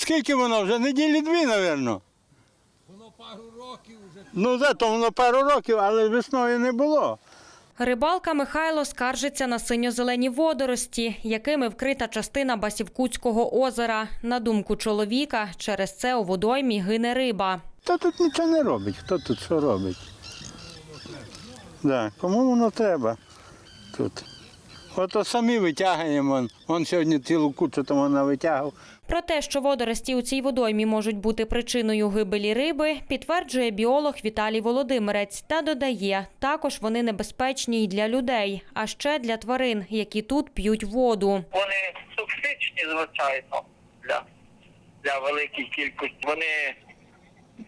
Скільки воно вже? Неділі дві, мабуть. Воно пару років вже. Ну, зато воно пару років, але весною не було. Рибалка Михайло скаржиться на синьо-зелені водорості, якими вкрита частина Басівкутського озера. На думку чоловіка, через це у водоймі гине риба. Та тут нічого не робить. Хто тут що робить? Да. Кому воно треба тут? Ото самі витягуємо. Он, он сьогодні цілу кучу тому навитягав. Про те, що водорості у цій водоймі можуть бути причиною гибелі риби, підтверджує біолог Віталій Володимирець та додає, також вони небезпечні й для людей, а ще для тварин, які тут п'ють воду. Вони токсичні, звичайно, для, для великої кількості. Вони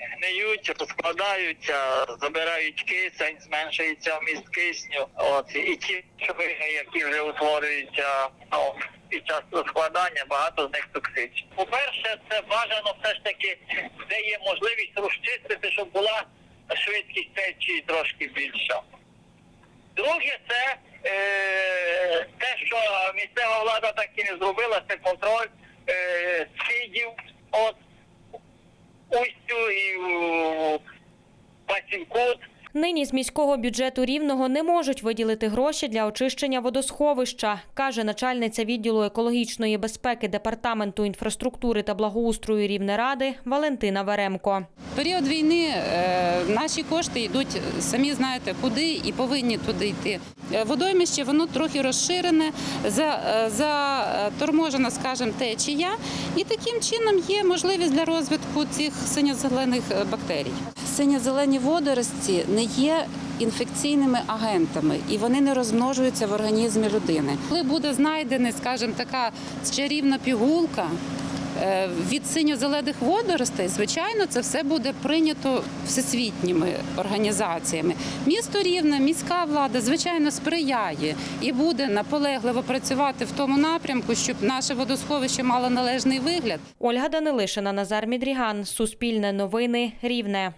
гниють, розкладаються, забирають кисень, зменшується вміст кисню. От і ті речовини, які вже утворюються ну, під час розкладання, багато з них токсичні. По-перше, це бажано все ж таки, де є можливість розчистити, щоб була швидкість течії трошки більша. Друге, це е, те, що місцева влада так і не зробила, це контроль е, скидів от устю і у Пасінкут. Нині з міського бюджету рівного не можуть виділити гроші для очищення водосховища, каже начальниця відділу екологічної безпеки департаменту інфраструктури та благоустрою Рівнеради Валентина Веремко. В період війни е, наші кошти йдуть самі знаєте куди і повинні туди йти. Е, Водоймище воно трохи розширене, е, заторможена, скажімо, течія, і таким чином є можливість для розвитку цих синьо-зелених бактерій. Синьо-зелені водорості не є інфекційними агентами і вони не розмножуються в організмі людини. Коли буде знайдена, скажімо, така чарівна пігулка. Е, Від синьо-зелених водоростей, звичайно, це все буде прийнято всесвітніми організаціями. Місто Рівне, міська влада, звичайно, сприяє і буде наполегливо працювати в тому напрямку, щоб наше водосховище мало належний вигляд. Ольга Данилишина, Назар Мідріган, Суспільне новини, Рівне.